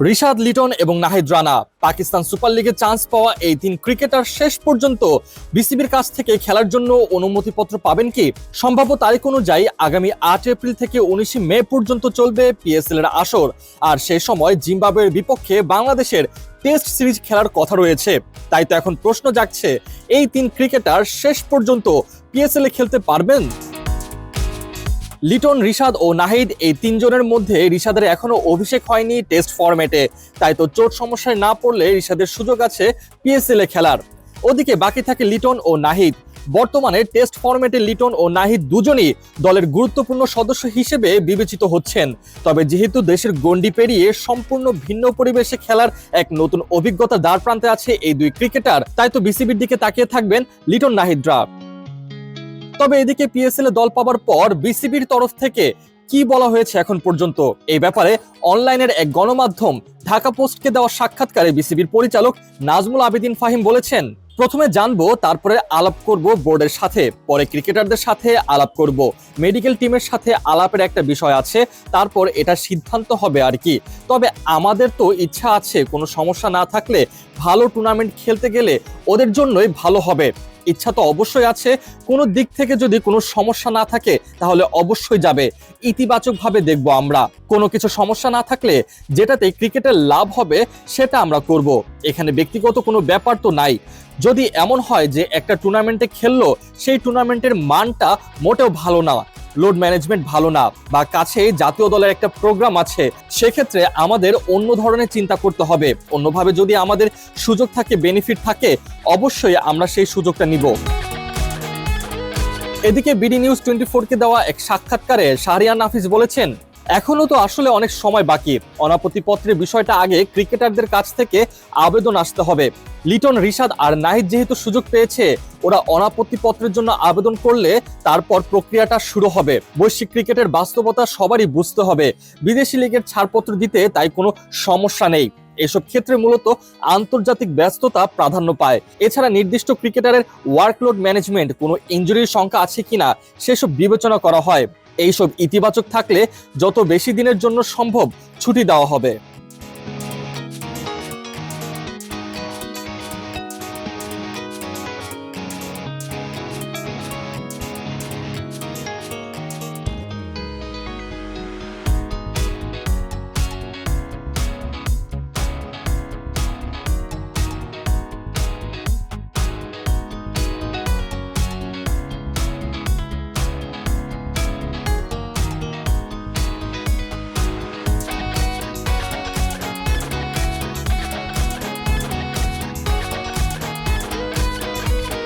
রিশাদ লিটন এবং নাহিদ রানা। পাকিস্তান সুপার লিগে চান্স পাওয়া এই তিন ক্রিকেটার শেষ পর্যন্ত বিসিবির কাছ থেকে খেলার জন্য অনুমতিপত্র পাবেন কি? সম্ভাব্য তারিখ অনুযায়ী আগামী আট এপ্রিল থেকে উনিশে মে পর্যন্ত চলবে পিএসএল এর আসর। আর সেই সময় জিম্বাবুয়ের বিপক্ষে বাংলাদেশের টেস্ট সিরিজ খেলার কথা রয়েছে। তাই তো এখন প্রশ্ন জাগছে, এই তিন ক্রিকেটার শেষ পর্যন্ত পিএসএল এ খেলতে পারবেন? লিটন, রিশাদ ও নাহিদ এই তিনজনের মধ্যে রিশাদের এখনও অভিষেক হয়নি টেস্ট ফরম্যাটে। তাই তো চোট সমস্যায় না পড়লে রিশাদের সুযোগ আছে পিএসএল খেলার। ওদিকে বাকি থাকে লিটন ও নাহিদ। বর্তমানে টেস্ট ফরম্যাটে লিটন ও নাহিদ দুজনই দলের গুরুত্বপূর্ণ সদস্য হিসেবে বিবেচিত হচ্ছেন। তবে যেহেতু দেশের গণ্ডি পেরিয়ে সম্পূর্ণ ভিন্ন পরিবেশে খেলার এক নতুন অভিজ্ঞতা দ্বার প্রান্তে আছে এই দুই ক্রিকেটার, তাই তো বিসিবির দিকে তাকিয়ে থাকবেন লিটন নাহিদরা। তবে এদিকে পিএসএল দল পাবার পর বিসিবির তরফ থেকে কি বলা হয়েছে এখন পর্যন্ত? এই ব্যাপারে অনলাইনের এক গণমাধ্যম ঢাকা পোস্টকে দেওয়া সাক্ষাৎকারে বিসিবির পরিচালক নাজমুল আবেদিন ফাহিম বলেছেন, প্রথমে জানব, তারপরে আলাপ করব বোর্ডের সাথে, পরে ক্রিকেটারদের সাথে আলাপ করব। মেডিকেল টিমের সাথে আলাপের একটা বিষয় আছে, তারপর এটা সিদ্ধান্ত হবে আর কি। তবে আমাদের তো ইচ্ছা আছে, কোনো সমস্যা না থাকলে ভালো টুর্নামেন্ট খেলতে গেলে ওদের জন্যই ভালো হবে। ইচ্ছা তো অবশ্যই আছে। কোনো দিক থেকে যদি কোনো সমস্যা না থাকে, তাহলে অবশ্যই যাবে। ইতিবাচকভাবে দেখব আমরা। কোনো কিছু সমস্যা না থাকলে যেটাতে ক্রিকেটের লাভ হবে, সেটা আমরা করব। এখানে ব্যক্তিগত কোনো ব্যাপার তো নাই। যদি এমন হয় যে একটা টুর্নামেন্টে খেললো, সেই টুর্নামেন্টের মানটা মোটেও ভালো না। লোড ম্যানেজমেন্ট ভালো না বা কাছে জাতীয় দলের একটা প্রোগ্রাম আছে, সেক্ষেত্রে আমাদের অন্য ধরনের চিন্তা করতে হবে। অন্যভাবে যদি আমাদের সুযোগ থাকে বেনিফিট থাকে, অবশ্যই আমরা সেই সুযোগটা নিব। এদিকে বিডি নিউজ টোয়েন্টি ফোরকে দেওয়া এক সাক্ষাৎকারে শাহরিয়ান নাফিস বলেছেন এখনও তো আসলে অনেক সময় বাকি। অনাপত্তিপত্রের বিষয়টা আগে ক্রিকেটারদের কাছ থেকে আবেদন আসতে হবে। লিটন, রিশাদ আর নাহিদ যেহেতু সুযোগ পেয়েছে, ওরা অনাপত্তিপত্রের জন্য আবেদন করলে তারপর প্রক্রিয়াটা শুরু হবে। বৈশ্বিক ক্রিকেটের বাস্তবতা সবারই বুঝতে হবে। বিদেশি লিগের ছাড়পত্র দিতে তাই কোনো সমস্যা নেই। এসব ক্ষেত্রে মূলত আন্তর্জাতিক ব্যস্ততা প্রাধান্য পায়। এছাড়া নির্দিষ্ট ক্রিকেটারের ওয়ার্কলোড ম্যানেজমেন্ট, কোনো ইঞ্জুরির সংখ্যা আছে কিনা, সেসব বিবেচনা করা হয়। এইসব ইতিবাচক থাকলে যত বেশি দিনের জন্য সম্ভব ছুটি দেওয়া হবে।